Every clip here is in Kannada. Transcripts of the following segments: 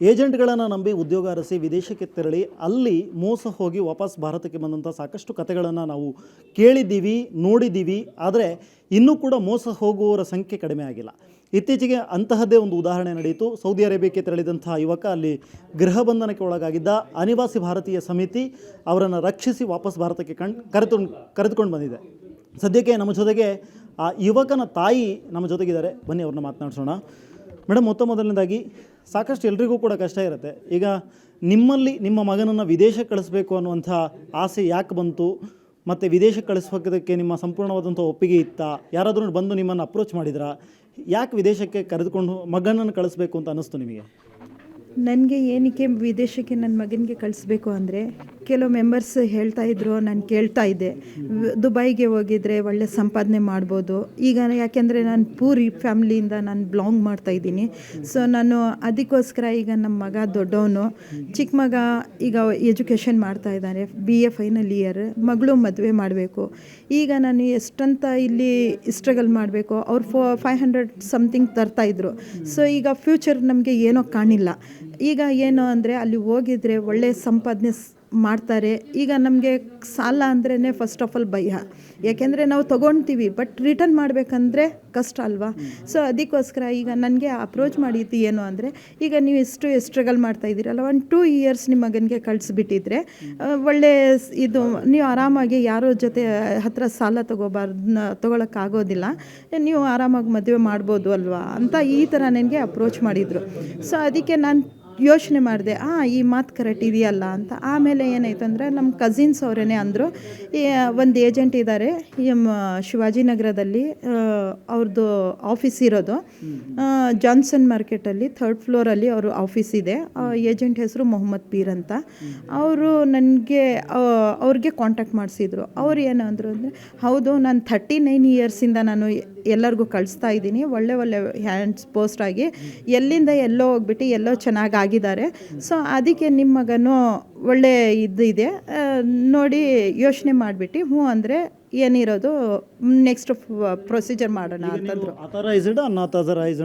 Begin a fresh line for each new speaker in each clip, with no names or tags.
ಏಜೆಂಟ್ಗಳನ್ನು ನಂಬಿ ಉದ್ಯೋಗ ಅರಸಿ ವಿದೇಶಕ್ಕೆ ತೆರಳಿ ಅಲ್ಲಿ ಮೋಸ ಹೋಗಿ ವಾಪಸ್ ಭಾರತಕ್ಕೆ ಬಂದಂಥ ಸಾಕಷ್ಟು ಕಥೆಗಳನ್ನು ನಾವು ಕೇಳಿದ್ದೀವಿ, ನೋಡಿದ್ದೀವಿ. ಆದರೆ ಇನ್ನೂ ಕೂಡ ಮೋಸ ಹೋಗುವವರ ಸಂಖ್ಯೆ ಕಡಿಮೆ ಆಗಿಲ್ಲ. ಇತ್ತೀಚೆಗೆ ಅಂತಹದ್ದೇ ಒಂದು ಉದಾಹರಣೆ ನಡೆಯಿತು. ಸೌದಿ ಅರೇಬಿಯಾಕ್ಕೆ ತೆರಳಿದಂತಹ ಯುವಕ ಅಲ್ಲಿ ಗೃಹ ಬಂಧನಕ್ಕೆ ಒಳಗಾಗಿದ್ದ ಅನಿವಾಸಿ ಭಾರತೀಯ ಸಮಿತಿ ಅವರನ್ನು ರಕ್ಷಿಸಿ ವಾಪಸ್ ಭಾರತಕ್ಕೆ ಕಣ್ ಕರೆದುಕೊಂಡು ಕರೆದುಕೊಂಡು ಬಂದಿದೆ. ಸದ್ಯಕ್ಕೆ ನಮ್ಮ ಜೊತೆಗೆ ಆ ಯುವಕನ ತಾಯಿ ನಮ್ಮ ಜೊತೆಗಿದ್ದಾರೆ. ಬನ್ನಿ ಅವ್ರನ್ನ ಮಾತನಾಡಿಸೋಣ. ಮೇಡಮ್, ಮೊತ್ತ ಮೊದಲನೇದಾಗಿ ಸಾಕಷ್ಟು ಎಲ್ರಿಗೂ ಕೂಡ ಕಷ್ಟ ಇರುತ್ತೆ. ಈಗ ನಿಮ್ಮಲ್ಲಿ ನಿಮ್ಮ ಮಗನನ್ನು ವಿದೇಶಕ್ಕೆ ಕಳಿಸ್ಬೇಕು ಅನ್ನುವಂಥ ಆಸೆ ಯಾಕೆ ಬಂತು? ಮತ್ತು ವಿದೇಶಕ್ಕೆ ಕಳಿಸೋದಕ್ಕೆ ನಿಮ್ಮ ಸಂಪೂರ್ಣವಾದಂಥ ಒಪ್ಪಿಗೆ ಇತ್ತಾ? ಯಾರಾದರೂ ಬಂದು ನಿಮ್ಮನ್ನು ಅಪ್ರೋಚ್ ಮಾಡಿದ್ರಾ? ಯಾಕೆ ವಿದೇಶಕ್ಕೆ ಕರೆದುಕೊಂಡು ಮಗನನ್ನು ಕಳಿಸ್ಬೇಕು ಅಂತ ಅನ್ನಿಸ್ತು ನಿಮಗೆ?
ನನಗೆ ಏನಕ್ಕೆ ವಿದೇಶಕ್ಕೆ ನನ್ನ ಮಗನಿಗೆ ಕಳಿಸ್ಬೇಕು ಅಂದರೆ ಕೆಲವು ಮೆಂಬರ್ಸ್ ಹೇಳ್ತಾ ಇದ್ರು, ನಾನು ಕೇಳ್ತಾ ಇದ್ದೆ. ದುಬೈಗೆ ಹೋಗಿದ್ರೆ ಒಳ್ಳೆ ಸಂಪಾದನೆ ಮಾಡ್ಬೋದು. ಈಗ ಯಾಕೆಂದರೆ ನಾನು ಪೂರಿ ಫ್ಯಾಮ್ಲಿಯಿಂದ ನಾನು ಬ್ಲಾಂಗ್ ಮಾಡ್ತಾ ಇದ್ದೀನಿ. ಸೊ ನಾನು ಅದಕ್ಕೋಸ್ಕರ ಈಗ ನಮ್ಮ ಮಗ ದೊಡ್ಡವನು. ಚಿಕ್ಕ ಮಗ ಈಗ ಎಜುಕೇಷನ್ ಮಾಡ್ತಾ ಇದ್ದಾನೆ ಬಿ ಎ ಫೈನಲ್ ಇಯರ್ ಮಗಳು ಮದುವೆ ಮಾಡಬೇಕು. ಈಗ ನಾನು ಎಷ್ಟಂತ ಇಲ್ಲಿ ಸ್ಟ್ರಗಲ್ ಮಾಡಬೇಕು, ಅವ್ರು ಫೋ ಫೈವ್ ಹಂಡ್ರೆಡ್ ಸಮಥಿಂಗ್ ತರ್ತಾಯಿದ್ರು ಸೊ ಈಗ ಫ್ಯೂಚರ್ ನಮಗೆ ಏನೋ ಕಾಣಿಲ್ಲ ಈಗ ಏನು ಅಂದರೆ ಅಲ್ಲಿ ಹೋಗಿದ್ರೆ ಒಳ್ಳೆಯ ಸಂಪಾದನೆ ಮಾಡ್ತಾರೆ. ಈಗ ನಮಗೆ ಸಾಲ ಅಂದ್ರೇ ಫಸ್ಟ್ ಆಫ್ ಆಲ್ ಭಯ. ಯಾಕೆಂದರೆ ನಾವು ತೊಗೊತೀವಿ ಬಟ್ ರಿಟರ್ನ್ ಮಾಡಬೇಕಂದ್ರೆ ಕಷ್ಟ ಅಲ್ವಾ? ಸೊ ಅದಕ್ಕೋಸ್ಕರ ಈಗ ನನಗೆ ಅಪ್ರೋಚ್ ಮಾಡಿದ್ದು ಏನು ಅಂದರೆ, ಈಗ ನೀವು ಎಷ್ಟು ಸ್ಟ್ರಗಲ್ ಮಾಡ್ತಾ ಇದ್ದೀರಲ್ಲ ಒಂದು ಟೂ ಇಯರ್ಸ್ ನಿಮ್ಮ ಮಗನಿಗೆ ಕಳಿಸ್ಬಿಟ್ಟಿದ್ರೆ ಒಳ್ಳೆ ಇದು, ನೀವು ಆರಾಮಾಗಿ ಯಾರೋ ಜೊತೆ ಹತ್ರ ಸಾಲ ತೊಗೋಬಾರ್ದು ತೊಗೊಳಕ್ಕಾಗೋದಿಲ್ಲ. ನೀವು ಆರಾಮಾಗಿ ಮದುವೆ ಮಾಡ್ಬೋದು ಅಲ್ವಾ? ಅಂತ ಈ ಥರ ನನಗೆ ಅಪ್ರೋಚ್ ಮಾಡಿದರು. ಸೊ ಅದಕ್ಕೆ ನಾನು ಯೋಚನೆ ಮಾಡಿದೆ, ಆ, ಈ ಮಾತು ಕರೆಕ್ಟ್ ಇದೆಯಲ್ಲ ಅಂತ. ಆಮೇಲೆ ಏನಾಯ್ತು ಅಂದರೆ ನಮ್ಮ ಕಸಿನ್ಸ್ ಅವರೇ ಅಂದರು ಒಂದು ಏಜೆಂಟ್ ಇದ್ದಾರೆ ಶಿವಾಜಿನಗರದಲ್ಲಿ ಅವ್ರದ್ದು ಆಫೀಸ್ ಇರೋದು. ಜಾನ್ಸನ್ ಮಾರ್ಕೆಟಲ್ಲಿ ಥರ್ಡ್ ಫ್ಲೋರಲ್ಲಿ ಅವರು ಆಫೀಸ್ ಇದೆ. ಏಜೆಂಟ್ ಹೆಸರು ಮೊಹಮ್ಮದ್ ಪೀರ್ ಅಂತ. ಅವರು ನನಗೆ ಅವ್ರಿಗೆ ಕಾಂಟ್ಯಾಕ್ಟ್ ಮಾಡಿಸಿದ್ರು. ಅವ್ರು ಏನು ಅಂದರು ಅಂದರೆ, ಹೌದು, ನಾನು ಥರ್ಟಿ ನೈನ್ ಇಯರ್ಸಿಂದ ನಾನು ಎಲ್ಲರಿಗೂ ಕಳಿಸ್ತಾ ಇದ್ದೀನಿ. ಒಳ್ಳೆ ಒಳ್ಳೆ ಹ್ಯಾಂಡ್ಸ್ ಪೋಸ್ಟ್ ಆಗಿ ಎಲ್ಲಿಂದ ಎಲ್ಲೋ ಹೋಗ್ಬಿಟ್ಟು ಎಲ್ಲೋ ಚೆನ್ನಾಗಿ ಆಗಿದ್ದಾರೆ. ಸೊ ಅದಕ್ಕೆ ನಿಮ್ಮ ಮಗನೂ ಒಳ್ಳೆ ಇದು ಇದೆ. ನೋಡಿ ಯೋಚನೆ ಮಾಡಿಬಿಟ್ಟು, ಹ್ಞೂ ಅಂದರೆ ಏನಿರೋದು ನೆಕ್ಸ್ಟ್ ಪ್ರೊಸೀಜರ್ ಮಾಡೋಣ ಅಂತಂದರು.
ಅಥರೈಸ್ಡ್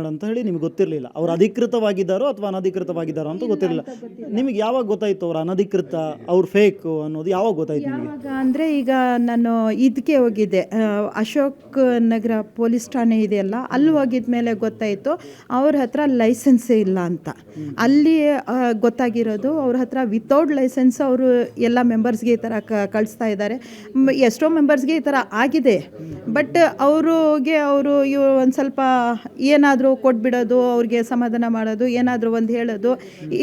ಅಂತ ಹೇಳಿ ನಿಮ್ಗೆ ಗೊತ್ತಿರಲಿಲ್ಲ. ಅವ್ರು ಅಧಿಕೃತವಾಗಿದ್ದಾರೋ ಅಥವಾ ಅನಧಿಕೃತವಾಗಿದ್ದಾರೋ ಅಂತ ಗೊತ್ತಿರಲಿಲ್ಲ. ನಿಮಗೆ ಯಾವಾಗ ಗೊತ್ತಾಯ್ತು ಅವ್ರು ಅನಧಿಕೃತ ಅವ್ರು ಫೇಕ್ ಅನ್ನೋದು ಯಾವಾಗ ಗೊತ್ತಾಯ್ತು ನಿಮಗೆ?
ಯಾವಾಗ ಅಂದರೆ ಈಗ ನಾನು ಇದಕ್ಕೆ ಹೋಗಿದ್ದೆ. ಆ, ಅಶೋಕ್ ನಗರ ಪೊಲೀಸ್ ಠಾಣೆ ಇದೆಯಲ್ಲ ಅಲ್ಲಿ ಹೋಗಿದ ಮೇಲೆ ಗೊತ್ತಾಯಿತು ಅವ್ರ ಹತ್ರ ಲೈಸೆನ್ಸೇ ಇಲ್ಲ ಅಂತ. ಅಲ್ಲಿ ಆ, ಗೊತ್ತಾಗಿರೋದು ಅವ್ರ ಹತ್ರ ವಿತೌಟ್ ಲೈಸೆನ್ಸ್ ಅವರು ಎಲ್ಲ ಮೆಂಬರ್ಸ್ಗೆ ಈ ಥರ ಕ ಕಳಿಸ್ತಾ ಇದ್ದಾರೆ. ಮ್- ಎಷ್ಟೋ ಮೆಂಬರ್ಸ್ಗೆ ಈ ಥರ ಆಗಿದೆ. ಬಟ್ ಅವ್ರಿಗೆ ಅವರು ಒಂದು ಸ್ವಲ್ಪ ಏನಾದರೂ ಕೊಟ್ಬಿಡೋದು, ಅವ್ರಿಗೆ ಸಮಾಧಾನ ಮಾಡೋದು, ಏನಾದರೂ ಒಂದು ಹೇಳೋದು,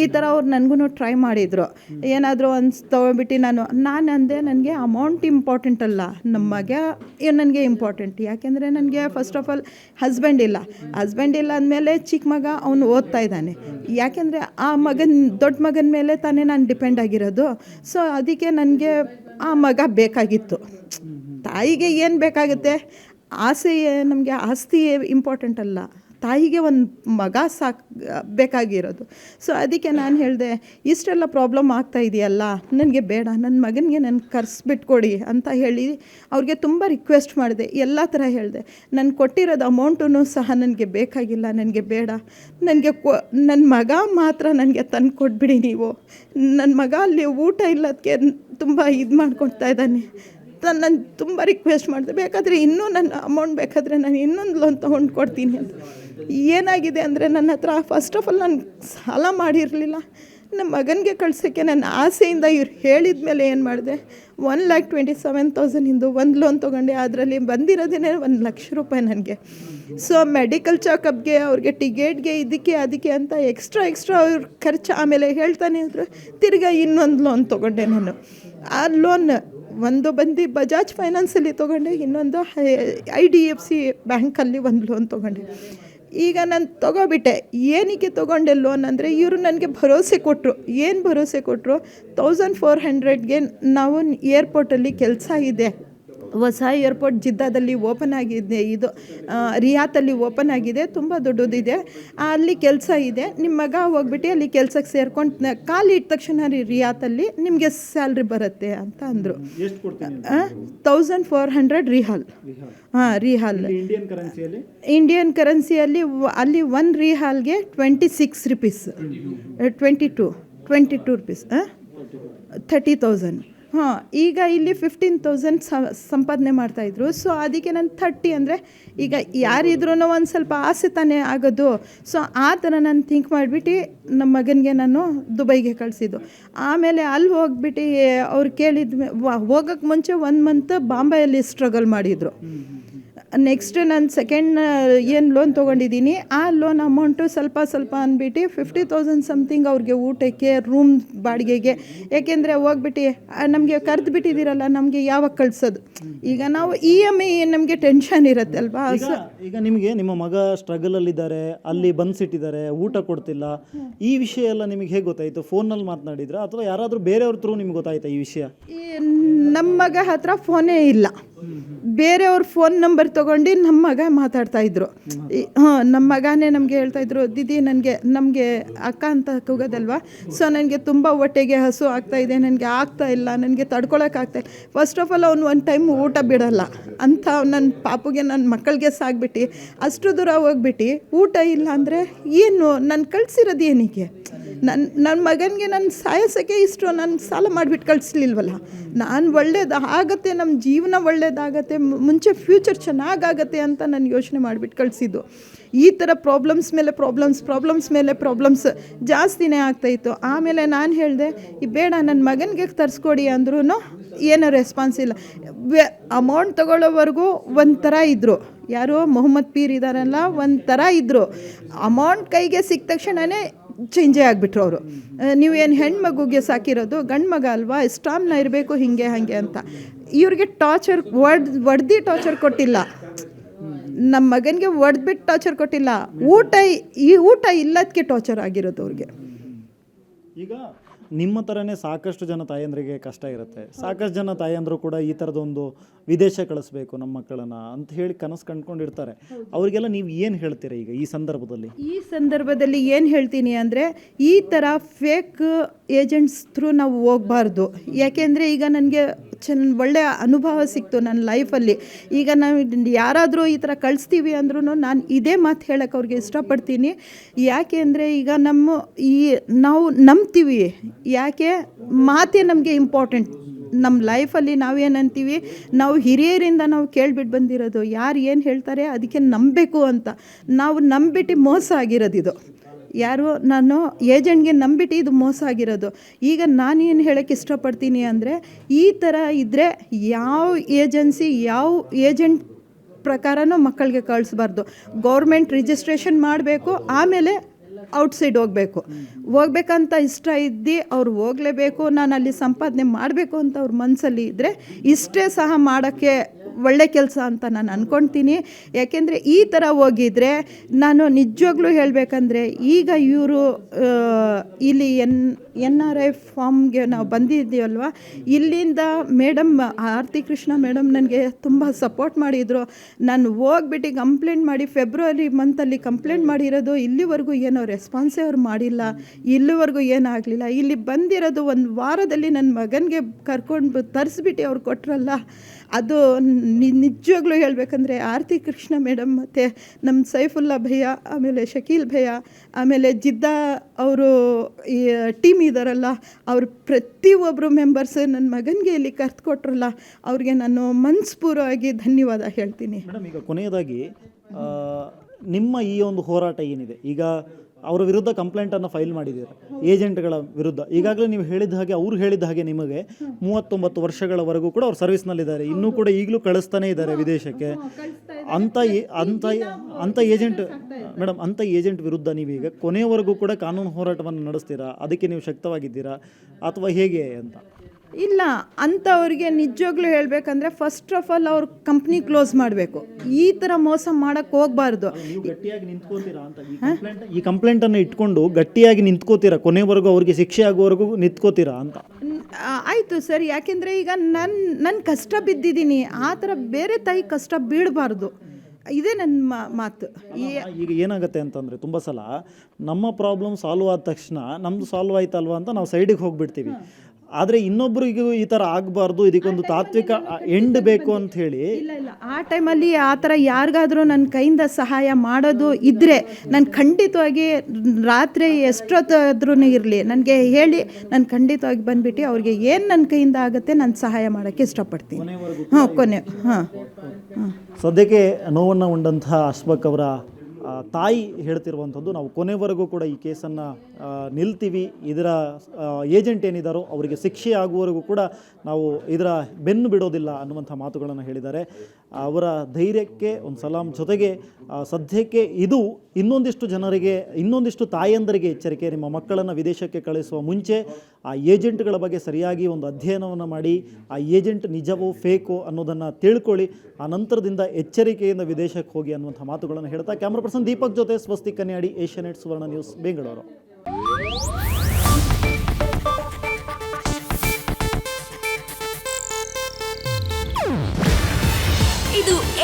ಈ ಥರ ಅವ್ರು ನನಗೂ ಟ್ರೈ ಮಾಡಿದರು. ಏನಾದರೂ ಒಂದು ತೊಗೊಬಿಟ್ಟು ನಾನು ನಾನು ಅಂದೆ ನನಗೆ ಅಮೌಂಟ್ ಇಂಪಾರ್ಟೆಂಟ್ ಅಲ್ಲ. ನಮಗೆ ಮಗ ನನಗೆ ಇಂಪಾರ್ಟೆಂಟ್ ಯಾಕೆಂದರೆ ನನಗೆ ಫಸ್ಟ್ ಆಫ್ ಆಲ್ ಹಸ್ಬೆಂಡ್ ಇಲ್ಲ. ಹಸ್ಬೆಂಡ್ ಇಲ್ಲ ಅಂದಮೇಲೆ ಚಿಕ್ಕ ಮಗ ಅವನು ಓದ್ತಾ ಇದ್ದಾನೆ. ಯಾಕೆಂದರೆ ಆ ಮಗನ, ದೊಡ್ಡ ಮಗನ ಮೇಲೆ ತಾನೇ ನಾನು ಡಿಪೆಂಡ್ ಆಗಿರೋದು. ಸೊ ಅದಕ್ಕೆ ನನಗೆ ಆ ಮಗ ಬೇಕಾಗಿತ್ತು. ತಾಯಿಗೆ ಏನು ಬೇಕಾಗುತ್ತೆ? ಆಸೆ, ನಮಗೆ ಆಸ್ತಿ ಇಂಪಾರ್ಟೆಂಟ್ ಅಲ್ಲ. ತಾಯಿಗೆ ಒಂದು ಮಗ ಸಾಕ್, ಬೇಕಾಗಿರೋದು. ಸೊ ಅದಕ್ಕೆ ನಾನು ಹೇಳಿದೆ, ಇಷ್ಟೆಲ್ಲ ಪ್ರಾಬ್ಲಮ್ ಆಗ್ತಾ ಇದೆಯಲ್ಲ? ನನಗೆ ಬೇಡ ನನ್ನ ಮಗನಿಗೆ ನನ್ನ ಕರ್ಸ್ಬಿಟ್ಕೊಡಿ ಅಂತ ಹೇಳಿ ಅವ್ರಿಗೆ ತುಂಬ ರಿಕ್ವೆಸ್ಟ್ ಮಾಡಿದೆ. ಎಲ್ಲ ಥರ ಹೇಳಿದೆ. ನಾನು ಕೊಟ್ಟಿರೋದು ಅಮೌಂಟೂ ಸಹ ನನಗೆ ಬೇಕಾಗಿಲ್ಲ, ನನಗೆ ಬೇಡ. ನನಗೆ ಕೊ ನನ್ನ ಮಗ ಮಾತ್ರ ನನಗೆ ತಂದು ಕೊಟ್ಬಿಡಿ ನೀವು. ನನ್ನ ಮಗ ಅಲ್ಲಿ ಊಟ ಇಲ್ಲದಕ್ಕೆ ತುಂಬ ಇದು ಮಾಡ್ಕೊಳ್ತಾ ಇದ್ದಾನೆ. ನಾನು ತುಂಬ ರಿಕ್ವೆಸ್ಟ್ ಮಾಡಿದೆ, ಬೇಕಾದರೆ ಇನ್ನೂ ನನ್ನ ಅಮೌಂಟ್ ಬೇಕಾದರೆ ನಾನು ಇನ್ನೊಂದು ಲೋನ್ ತೊಗೊಂಡು ಕೊಡ್ತೀನಿ ಅಂತ. ಏನಾಗಿದೆ ಅಂದರೆ ನನ್ನ ಹತ್ರ ಫಸ್ಟ್ ಆಫ್ ಆಲ್ ನಾನು ಸಾಲ ಮಾಡಿರಲಿಲ್ಲ. ನಮ್ಮ ಮಗನಿಗೆ ಕಳ್ಸೋಕ್ಕೆ ನನ್ನ ಆಸೆಯಿಂದ ಇವ್ರು ಹೇಳಿದ ಮೇಲೆ ಏನು ಮಾಡಿದೆ ಒನ್ ಲ್ಯಾಕ್ ಟ್ವೆಂಟಿ ಸೆವೆನ್ ತೌಸಂಡಿಂದು ಒಂದು ಲೋನ್ ತೊಗೊಂಡೆ, ಅದರಲ್ಲಿ ಬಂದಿರೋದೇನೆ ಒಂದು ಲಕ್ಷ ರೂಪಾಯಿ ನನಗೆ. ಸೊ ಮೆಡಿಕಲ್ ಚೆಕಪ್ಗೆ ಅವ್ರಿಗೆ ಟಿಕೆಟ್ಗೆ ಇದಕ್ಕೆ, ಅದಕ್ಕೆ ಅಂತ ಎಕ್ಸ್ಟ್ರಾ ಎಕ್ಸ್ಟ್ರಾ ಅವ್ರ ಖರ್ಚು ಆಮೇಲೆ ಹೇಳ್ತಾನೆ ಇದ್ರು, ತಿರ್ಗಾ ಇನ್ನೊಂದು ಲೋನ್ ತೊಗೊಂಡೆ ನಾನು. ಆ ಲೋನ್ ಒಂದು ಬಂದು ಬಜಾಜ್ ಫೈನಾನ್ಸಲ್ಲಿ ತೊಗೊಂಡೆ, ಇನ್ನೊಂದು ಐ ಡಿ ಎಫ್ ಸಿ ಬ್ಯಾಂಕಲ್ಲಿ ಒಂದು ಲೋನ್ ತೊಗೊಂಡೆ. ಈಗ ನಾನು ತೊಗೊಬಿಟ್ಟೆ. ಏನಕ್ಕೆ ತೊಗೊಂಡೆ ಲೋನ್ ಅಂದರೆ ಇವರು ನನಗೆ ಭರವಸೆ ಕೊಟ್ಟರು ಏನು ಭರವಸೆ ಕೊಟ್ಟರು ತೌಸಂಡ್ ಫೋರ್ ಹಂಡ್ರೆಡ್ಗೆ ನಾವು ಏರ್ಪೋರ್ಟಲ್ಲಿ ಕೆಲಸ ಇದೆ. ಹೊಸ ಏರ್ಪೋರ್ಟ್ ಜಿದ್ದಾದಲ್ಲಿ ಓಪನ್ ಆಗಿದೆ. ಇದು ರಿಯಾತಲ್ಲಿ ಓಪನ್ ಆಗಿದೆ. ತುಂಬ ದೊಡ್ಡದಿದೆ. ಅಲ್ಲಿ ಕೆಲಸ ಇದೆ. ನಿಮ್ಮ ಮಗ ಹೋಗ್ಬಿಟ್ಟು ಅಲ್ಲಿ ಕೆಲಸಕ್ಕೆ ಸೇರ್ಕೊಂಡು ಕಾಲು ಇಟ್ಟ ತಕ್ಷಣ ರೀ ರಿಯಾತಲ್ಲಿ ನಿಮಗೆ ಸ್ಯಾಲ್ರಿ ಬರುತ್ತೆ ಅಂತ ಅಂದರು. Thousand four hundred riyal. ಹಾಂ ರಿಹಾಲ್.
ಇಂಡಿಯನ್ ಕರೆನ್ಸಿಯಲ್ಲಿ
ಇಂಡಿಯನ್ ಕರೆನ್ಸಿಯಲ್ಲಿ ವ- ಅಲ್ಲಿ one ರಿಹಾಲ್ಗೆ twenty six rupees twenty two twenty two rupees thirty thousand ಹಾಂ, ಈಗ ಇಲ್ಲಿ ಫಿಫ್ಟೀನ್ ತೌಸಂಡ್ ಸಂಪಾದನೆ ಮಾಡ್ತಾಯಿದ್ರು ಸೊ ಅದಕ್ಕೆ ನಾನು ಥರ್ಟಿ ಅಂದರೆ ಈಗ ಯಾರಿದ್ರೂ ಒಂದು ಸ್ವಲ್ಪ ಆಸೆ ತಾನೇ ಆಗೋದು. ಸೊ ಆ ಥರ ನಾನು ಥಿಂಕ್ ಮಾಡಿಬಿಟ್ಟು ನಮ್ಮ ಮಗನಿಗೆ ನಾನು ದುಬೈಗೆ ಕಳಿಸಿದ್ದು. ಆಮೇಲೆ ಅಲ್ಲಿ ಹೋಗ್ಬಿಟ್ಟು ಅವ್ರು ಕೇಳಿದ ಹೋಗೋಕ್ಕೆ ಮುಂಚೆ ಒನ್ ಮಂತ್ ಬಾಂಬೆಯಲ್ಲಿ ಸ್ಟ್ರಗಲ್ ಮಾಡಿದರು. ನೆಕ್ಸ್ಟ್ ನಾನು ಸೆಕೆಂಡ್ ಏನು ಲೋನ್ ತೊಗೊಂಡಿದ್ದೀನಿ ಆ ಲೋನ್ ಅಮೌಂಟು ಸ್ವಲ್ಪ ಸ್ವಲ್ಪ ಅಂದ್ಬಿಟ್ಟು ಫಿಫ್ಟಿ ತೌಸಂಡ್ ಸಮ್ಥಿಂಗ್ ಅವ್ರಿಗೆ ಊಟಕ್ಕೆ ರೂಮ್ ಬಾಡಿಗೆಗೆ. ಏಕೆಂದರೆ ಹೋಗ್ಬಿಟ್ಟು ನಮಗೆ ಕರೆದು ಬಿಟ್ಟಿದ್ದೀರಲ್ಲ ನಮಗೆ ಯಾವಾಗ ಕಳ್ಸೋದು? ಈಗ ನಾವು ಇ ಎಂ ಐ ನಮಗೆ ಟೆನ್ಷನ್ ಇರುತ್ತೆ ಅಲ್ವಾ?
ಈಗ ಈಗ ನಿಮಗೆ ನಿಮ್ಮ ಮಗ ಸ್ಟ್ರಗಲಲ್ಲಿದ್ದಾರೆ ಅಲ್ಲಿ ಬಂದ್ಸಿಟ್ಟಿದ್ದಾರೆ ಊಟ ಕೊಡ್ತಿಲ್ಲ. ಈ ವಿಷಯ ಎಲ್ಲ ನಿಮಗೆ ಹೇಗೆ ಗೊತ್ತಾಯಿತು? ಫೋನಲ್ಲಿ ಮಾತನಾಡಿದ್ರೆ? ಅಥವಾ ಯಾರಾದರೂ ಬೇರೆಯವ್ರ ಥ್ರೂ ನಿಮ್ಗೆ ಗೊತ್ತಾಯ್ತಾ ಈ ವಿಷಯ?
ಈ ನಮ್ಮ ಮಗ ಹತ್ರ ಫೋನೇ ಇಲ್ಲ. ಬೇರೆಯವ್ರ ಫೋನ್ ನಂಬರ್ ತಗೊಂಡು ನಮ್ಮ ಮಗ ಮಾತಾಡ್ತಾ ಇದ್ರು. ಹಾಂ ನಮ್ಮ ಮಗನೇ ನಮಗೆ ಹೇಳ್ತಾ ಇದ್ರು ದಿದಿ ನನಗೆ ನಮಗೆ ಅಕ್ಕ ಅಂತ ಕೂಗೋದಲ್ವಾ? ಸೊ ನನಗೆ ತುಂಬ ಹೊಟ್ಟೆಗೆ ಹಸು ಆಗ್ತಾ ಇದೆ ನನಗೆ ಆಗ್ತಾ ಇಲ್ಲ ನನಗೆ ತಡ್ಕೊಳಕ್ಕಾಗ್ತಾ ಇಲ್ಲ. ಫಸ್ಟ್ ಆಫ್ ಆಲ್ ಅವ್ನು ಒಂದು ಟೈಮ್ ಊಟ ಬಿಡಲ್ಲ. ಅಂತ ನನ್ನ ಪಾಪುಗೆ ನನ್ನ ಮಕ್ಕಳಿಗೆ ಸಾಕ್ಬಿಟ್ಟು ಅಷ್ಟು ದೂರ ಹೋಗ್ಬಿಟ್ಟು ಊಟ ಇಲ್ಲ ಅಂದರೆ ಏನು? ನಾನು ಕಳ್ಸಿರೋದು ಏನಕ್ಕೆ ನನ್ನ ನನ್ನ ಮಗನಿಗೆ ನನ್ನ ಸಾಯಸಕ್ಕೆ ಇಷ್ಟು ನಾನು ಸಾಲ ಮಾಡಿಬಿಟ್ಟು ಕಳಿಸ್ಲಿಲ್ವಲ್ಲ? ನಾನು ಒಳ್ಳೇದು ಆಗುತ್ತೆ ನಮ್ಮ ಜೀವನ ಒಳ್ಳೇದಾಗತ್ತೆ ಮು- ಮುಂಚೆ ಫ್ಯೂಚರ್ ಚೆನ್ನಾಗಾಗತ್ತೆ ಅಂತ ನಾನು ಯೋಚನೆ ಮಾಡಿಬಿಟ್ಟು ಕಳಿಸಿದ್ದು. ಈ ಥರ ಪ್ರಾಬ್ಲಮ್ಸ್ ಮೇಲೆ ಪ್ರಾಬ್ಲಮ್ಸ್ ಪ್ರಾಬ್ಲಮ್ಸ್ ಮೇಲೆ ಪ್ರಾಬ್ಲಮ್ಸ್ ಜಾಸ್ತಿನೇ ಆಗ್ತಾಯಿತ್ತು ಆಮೇಲೆ ನಾನು ಹೇಳಿದೆ ಬೇಡ ನನ್ನ ಮಗನಿಗೆ ತರಿಸ್ಕೊಡಿ ಅಂದ್ರೂ ಏನೂ ರೆಸ್ಪಾನ್ಸ್ ಇಲ್ಲ. ಅಮೌಂಟ್ ತಗೊಳ್ಳೋವರೆಗೂ ಒಂಥರ ಇದ್ದರು ಯಾರೋ ಮೊಹಮ್ಮದ್ ಪೀರ್ ಇದ್ದಾರಲ್ಲ ಒಂಥರ ಇದ್ದರು ಅಮೌಂಟ್ ಕೈಗೆ ಸಿಕ್ಕ ತಕ್ಷಣವೇ ಚೇಂಜೇ ಆಗಿಬಿಟ್ರು ಅವರು. ನೀವು ನೀವೇನು ಹೆಣ್ಮಗುಗೆ ಸಾಕಿರೋದು ಗಂಡು ಮಗ ಅಲ್ವಾ ಸ್ಟಾಮ್ನ ಇರಬೇಕು ಹಿಂಗೆ, ಹಾಗೆ ಅಂತ. ಇವ್ರಿಗೆ ಟಾರ್ಚರ್ ಒಡ್ ಒಡ್ದು ಟಾರ್ಚರ್ ಕೊಟ್ಟಿಲ್ಲ. ನಮ್ಮ ಮಗನಿಗೆ ಒಡೆದ್ಬಿಟ್ಟು ಟಾರ್ಚರ್ ಕೊಟ್ಟಿಲ್ಲ. ಊಟ, ಈ ಊಟ ಇಲ್ಲದಕ್ಕೆ ಟಾರ್ಚರ್ ಆಗಿರೋದು ಅವ್ರಿಗೆ.
ಈಗ ನಿಮ್ಮ ಥರನೇ ಸಾಕಷ್ಟು ಜನ ತಾಯಂದ್ರಿಗೆ ಕಷ್ಟ ಇರುತ್ತೆ. ಸಾಕಷ್ಟು ಜನ ತಾಯಂದರು ಕೂಡ ಈ ಥರದೊಂದು ವಿದೇಶ ಕಳಿಸ್ಬೇಕು ನಮ್ಮ ಮಕ್ಕಳನ್ನ ಅಂತ ಹೇಳಿ ಕನಸು ಕಂಡ್ಕೊಂಡಿರ್ತಾರೆ. ಅವರಿಗೆಲ್ಲ ನೀವು ಏನು ಹೇಳ್ತೀರಾ ಈಗ ಈ ಸಂದರ್ಭದಲ್ಲಿ?
ಈ ಸಂದರ್ಭದಲ್ಲಿ ಏನು ಹೇಳ್ತೀನಿ ಅಂದರೆ ಈ ಥರ ಫೇಕ್ ಏಜೆಂಟ್ಸ್ ಥ್ರೂ ನಾವು ಹೋಗಬಾರ್ದು. ಯಾಕೆಂದರೆ ಈಗ ನನಗೆ ಚೆನ್ನ ಒಳ್ಳೆಯ ಅನುಭವ ಸಿಕ್ತು ನನ್ನ ಲೈಫಲ್ಲಿ ಈಗ ನಾವು ಯಾರಾದರೂ ಈ ಥರ ಕಳಿಸ್ತೀವಿ ಅಂದ್ರೂ ನಾನು ಇದೇ ಮಾತು ಹೇಳೋಕ್ಕೆ ಅವ್ರಿಗೆ ಇಷ್ಟಪಡ್ತೀನಿ. ಯಾಕೆ ಅಂದರೆ ಈಗ ನಮ್ಮ ಈ ನಾವು ನಂಬ್ತೀವಿ. ಯಾಕೆ? ಮಾತೇ ನಮಗೆ ಇಂಪಾರ್ಟೆಂಟ್ ನಮ್ಮ ಲೈಫಲ್ಲಿ ನಾವೇನಂತೀವಿ ನಾವು ಹಿರಿಯರಿಂದ ನಾವು ಕೇಳ್ಬಿಟ್ಟು ಬಂದಿರೋದು. ಯಾರು ಏನು ಹೇಳ್ತಾರೆ ಅದಕ್ಕೆ ನಂಬಬೇಕು ಅಂತ. ನಾವು ನಂಬಿಟ್ಟು ಮೋಸ ಆಗಿರೋದು ಇದು. ಯಾರು? ನಾನು ಏಜೆಂಟ್ಗೆ ನಂಬಿಟ್ಟು ಇದು ಮೋಸ ಆಗಿರೋದು. ಈಗ ನಾನೇನು ಹೇಳೋಕ್ಕೆ ಇಷ್ಟಪಡ್ತೀನಿ ಅಂದರೆ, ಈ ಥರ ಇದ್ದರೆ ಯಾವ ಏಜೆನ್ಸಿ, ಯಾವ ಏಜೆಂಟ್ ಪ್ರಕಾರನೂ ಮಕ್ಕಳಿಗೆ ಕಳಿಸ್ಬಾರ್ದು. ಗೌರ್ಮೆಂಟ್ ರಿಜಿಸ್ಟ್ರೇಷನ್ ಮಾಡಬೇಕು. ಆಮೇಲೆ ಔಟ್ಸೈಡ್ ಹೋಗಬೇಕು. ಹೋಗ್ಬೇಕಂತ ಇಷ್ಟ ಇದ್ದು ಅವ್ರು ಹೋಗಲೇಬೇಕು, ನಾನು ಅಲ್ಲಿ ಸಂಪಾದನೆ ಮಾಡಬೇಕು ಅಂತ ಅವ್ರ ಮನಸ್ಸಲ್ಲಿ ಇದ್ದರೆ ಇಷ್ಟೇ ಸಹ ಮಾಡೋಕ್ಕೆ ಒಳ್ಳೆ ಕೆಲಸ ಅಂತ ನಾನು ಅಂದ್ಕೊಳ್ತೀನಿ ಯಾಕೆಂದರೆ ಈ ಥರ ಹೋಗಿದ್ರೆ ನಾನು ನಿಜವಾಗ್ಲೂ ಹೇಳಬೇಕಂದ್ರೆ ಈಗ ಇವರು ಇಲ್ಲಿ ಎನ್ ಎನ್ ಆರ್ ಐ ಫಾರ್ಮ್ಗೆ ನಾವು ಬಂದಿದ್ದೀವಲ್ವ? ಇಲ್ಲಿಂದ ಮೇಡಮ್, ಆರತಿ ಕೃಷ್ಣ ಮೇಡಮ್ ನನಗೆ ತುಂಬ ಸಪೋರ್ಟ್ ಮಾಡಿದರು. ನಾನು ಹೋಗ್ಬಿಟ್ಟು ಕಂಪ್ಲೇಂಟ್ ಮಾಡಿ, ಫೆಬ್ರವರಿ ಮಂತಲ್ಲಿ ಕಂಪ್ಲೇಂಟ್ ಮಾಡಿರೋದು ಇಲ್ಲಿವರೆಗೂ ಏನೋ ರೆಸ್ಪಾನ್ಸೇ ಅವ್ರು ಮಾಡಿಲ್ಲ. ಇಲ್ಲಿವರೆಗೂ ಏನಾಗಲಿಲ್ಲ. ಇಲ್ಲಿ ಬಂದಿರೋದು ಒಂದು ವಾರದಲ್ಲಿ ನನ್ನ ಮಗನಿಗೆ ಕರ್ಕೊಂಡು ತರಿಸ್ಬಿಟ್ಟು ಅವ್ರು ಕೊಟ್ರಲ್ಲ. ಅದು ನಿಜವಾಗ್ಲೂ ಹೇಳಬೇಕಂದ್ರೆ ಆರತಿ ಕೃಷ್ಣ ಮೇಡಮ್ ಮತ್ತು ನಮ್ಮ ಸೈಫುಲ್ಲಾ ಭಯ್ಯ, ಆಮೇಲೆ ಶಕೀಲ್ ಭಯ್ಯ, ಆಮೇಲೆ ಜಿದ್ದಾ ಅವರು ಈ ಟೀಮ್ ಇದ್ದಾರಲ್ಲ ಅವ್ರ ಪ್ರತಿಯೊಬ್ಬರು ಮೆಂಬರ್ಸ್ ನನ್ನ ಮಗನಿಗೆ ಇಲ್ಲಿ ಕರ್ತು ಕೊಟ್ರಲ್ಲ, ಅವ್ರಿಗೆ ನಾನು ಮನಸ್ಪೂರ್ವವಾಗಿ ಧನ್ಯವಾದ ಹೇಳ್ತೀನಿ.
ಮೇಡಮ್, ಈಗ ಕೊನೆಯದಾಗಿ ನಿಮ್ಮ ಈ ಒಂದು ಹೋರಾಟ ಏನಿದೆ? ಈಗ ಅವರ ವಿರುದ್ಧ ಕಂಪ್ಲೇಂಟನ್ನು ಫೈಲ್ ಮಾಡಿದ್ದೀರಾ. ಏಜೆಂಟ್ಗಳ ವಿರುದ್ಧ. ಈಗಾಗಲೇ ನೀವು ಹೇಳಿದ ಹಾಗೆ ಅವ್ರು ಹೇಳಿದ ಹಾಗೆ ನಿಮಗೆ ಮೂವತ್ತೊಂಬತ್ತು ವರ್ಷಗಳವರೆಗೂ ಕೂಡ ಅವ್ರು ಸರ್ವಿಸ್ನಲ್ಲಿದ್ದಾರೆ ಇನ್ನೂ ಕೂಡ ಈಗಲೂ ಕಳಿಸ್ತಾನೆ ಇದ್ದಾರೆ ವಿದೇಶಕ್ಕೆ. ಅಂಥ ಅಂತ ಅಂಥ ಅಂಥ ಏಜೆಂಟ್ ಮೇಡಮ್ ಅಂಥ ಏಜೆಂಟ್ ವಿರುದ್ಧ ನೀವೀಗ ಕೊನೆಯವರೆಗೂ ಕೂಡ ಕಾನೂನು ಹೋರಾಟವನ್ನು ನಡೆಸ್ತೀರಾ? ಅದಕ್ಕೆ ನೀವು ಶಕ್ತವಾಗಿದ್ದೀರಾ? ಅಥವಾ ಹೇಗೆ ಅಂತ?
ಇಲ್ಲ ಅಂಥವ್ರಿಗೆ ನಿಜವಾಗ್ಲೂ ಹೇಳಬೇಕಂದ್ರೆ ಫಸ್ಟ್ ಆಫ್ ಆಲ್ ಅವ್ರ ಕಂಪ್ನಿ ಕ್ಲೋಸ್ ಮಾಡಬೇಕು. ಈ ಥರ ಮೋಸ ಮಾಡೋಕ್ಕೆ ಹೋಗಬಾರ್ದು.
ಗಟ್ಟಿಯಾಗಿ ನಿಂತ್ಕೋತೀರಾ ಅಂತ? ಈ ಕಂಪ್ಲೇಂಟ್ ಈ ಕಂಪ್ಲೇಂಟನ್ನು ಇಟ್ಕೊಂಡು ಗಟ್ಟಿಯಾಗಿ ನಿಂತ್ಕೋತೀರಾ? ಕೊನೆವರೆಗೂ ಅವ್ರಿಗೆ ಶಿಕ್ಷೆ ಆಗುವವರೆಗೂ ನಿಂತ್ಕೋತೀರಾ ಅಂತ?
ಆಯಿತು ಆಯ್ತು ಸರ್. ಯಾಕೆಂದರೆ ಈಗ ನನ್ನ ನನ್ನ ಕಷ್ಟ ಬಿದ್ದಿದ್ದೀನಿ. ಆ ಥರ ಬೇರೆ ತಾಯಿ ಕಷ್ಟ ಬೀಳಬಾರ್ದು. ಇದೇ ನನ್ನ ಮಾತು. ಈ
ಈಗ ಏನಾಗುತ್ತೆ ಅಂತಂದ್ರೆ ತುಂಬ ಸಲ ನಮ್ಮ ಪ್ರಾಬ್ಲಮ್ ಸಾಲ್ವ್ ಆದ ತಕ್ಷಣ ನಮ್ದು ಸಾಲ್ವ್ ಆಯ್ತಲ್ವಾ ಅಂತ ನಾವು ಸೈಡಿಗೆ ಹೋಗ್ಬಿಡ್ತೀವಿ. ಆದರೆ ಇನ್ನೊಬ್ಬರಿಗೂ ಈ ಥರ ಆಗಬಾರ್ದು ಇದಕ್ಕೊಂದು ತಾತ್ವಿಕ ಎಂಡ್ ಬೇಕು ಅಂತ ಹೇಳಿ
ಇಲ್ಲ ಇಲ್ಲ. ಆ ಟೈಮಲ್ಲಿ ಆ ಥರ ಯಾರಿಗಾದ್ರೂ ನನ್ನ ಕೈಯಿಂದ ಸಹಾಯ ಮಾಡೋದು ಇದ್ದರೆ ನಾನು ಖಂಡಿತವಾಗಿ ರಾತ್ರಿ ಎಷ್ಟೊತ್ತಾದ್ರೂ ಇರಲಿ. ನನಗೆ ಹೇಳಿ ನಾನು ಖಂಡಿತವಾಗಿ ಬಂದ್ಬಿಟ್ಟು ಅವ್ರಿಗೆ ಏನು ನನ್ನ ಕೈಯಿಂದ ಆಗುತ್ತೆ ನಾನು ಸಹಾಯ ಮಾಡೋಕ್ಕೆ ಇಷ್ಟಪಡ್ತೀನಿ. ಹಾಂ ಕೊನೆ ಹಾಂ ಹಾಂ.
ಸದ್ಯಕ್ಕೆ ನೋವನ್ನು ಉಂಡಂತಹ ಅಶ್ವಕ್ ಅವರ ತಾಯಿ ಹೇಳ್ತಿರುವಂಥದ್ದು, ನಾವು ಕೊನೆವರೆಗೂ ಕೂಡ ಈ ಕೇಸನ್ನು ನಿಲ್ತೀವಿ. ಇದರ ಏಜೆಂಟ್ ಏನಿದ್ದಾರೋ ಅವರಿಗೆ ಶಿಕ್ಷೆ ಆಗುವವರೆಗೂ ಕೂಡ ನಾವು ಇದರ ಬೆನ್ನು ಬಿಡೋದಿಲ್ಲ ಅನ್ನುವಂಥ ಮಾತುಗಳನ್ನು ಹೇಳಿದ್ದಾರೆ. ಅವರ ಧೈರ್ಯಕ್ಕೆ, ಒಂದು ಸಲಾಂ ಜೊತೆಗೆ ಸದ್ಯಕ್ಕೆ ಇದು ಇನ್ನೊಂದಿಷ್ಟು ಜನರಿಗೆ, ಇನ್ನೊಂದಿಷ್ಟು ತಾಯಂದರಿಗೆ ಎಚ್ಚರಿಕೆ, ನಿಮ್ಮ ಮಕ್ಕಳನ್ನು ವಿದೇಶಕ್ಕೆ ಕಳಿಸುವ ಮುಂಚೆ, ಆ ಏಜೆಂಟ್ಗಳ ಬಗ್ಗೆ ಸರಿಯಾಗಿ ಒಂದು ಅಧ್ಯಯನವನ್ನು ಮಾಡಿ, ಆ ಏಜೆಂಟ್ ನಿಜವೋ ಫೇಕೋ ಅನ್ನೋದನ್ನು ತಿಳ್ಕೊಳ್ಳಿ, ಆ ನಂತರದಿಂದ ಎಚ್ಚರಿಕೆಯಿಂದ ವಿದೇಶಕ್ಕೆ ಹೋಗಿ ಅನ್ನುವಂಥ ಮಾತುಗಳನ್ನು ಹೇಳ್ತಾ, ಕ್ಯಾಮ್ರಾ ಪರ್ಸನ್ ದೀಪಕ್ ಜೊತೆ Swasti Kanyadi Asianet Suvarna news, Bengaluru.